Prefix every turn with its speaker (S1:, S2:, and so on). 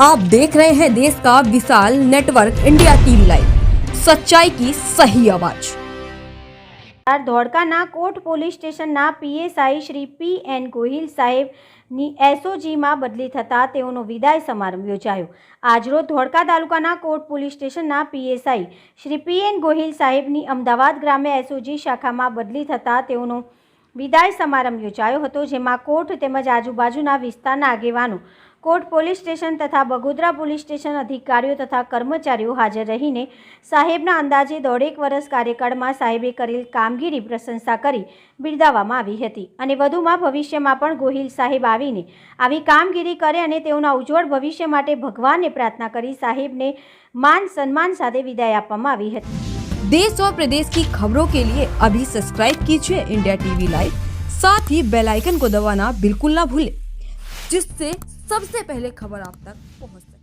S1: आप देख रहे हैं देश का विशाल नेटवर्क इंडिया टीवी लाइव सच्चाई की सही आवाज
S2: ધોળકાના કોટ પોલીસ સ્ટેશનના PSI Shri P N Gohil સાહેબની એસઓજીમાં બદલી થતાં તેઓનો વિદાય સમારંભ યોજાયો આજરોજ ધોળકા તાલુકાના કોટ પોલીસ સ્ટેશનના PSI Shri P N Gohil સાહેબની અમદાવાદ ગ્રામે એસઓજી શાખામાં બદલી થતાં તેઓનો વિદાય સમારંભ યોજાયો હતો જેમાં કોટ તેમજ આજુબાજુના વિસ્તારના આગેવાનો કોટ પોલીસ સ્ટેશન તથા બગોદરા પોલીસ સ્ટેશન અધિકારીઓ તથા કર્મચારીઓ હાજર રહીને સાહેબના અંદાજે દોઢેક વર્ષ કાર્યકાળમાં સાહેબે કરેલ કામગીરી પ્રશંસા કરી બિરદાવવામાં આવી હતી અને વધુમાં ભવિષ્યમાં પણ ગોહિલ સાહેબ આવીને આવી કામગીરી કરે અને તેઓના ઉજ્જવળ ભવિષ્ય માટે ભગવાનને પ્રાર્થના કરી સાહેબને માન સન્માન સાથે વિદાય આપવામાં આવી હતી
S1: देश और प्रदेश की खबरों के लिए अभी सब्सक्राइब कीजिए इंडिया टीवी लाइव साथ ही बेल आइकन को दबाना बिल्कुल ना भूलें जिससे सबसे पहले खबर आप तक पहुंच सके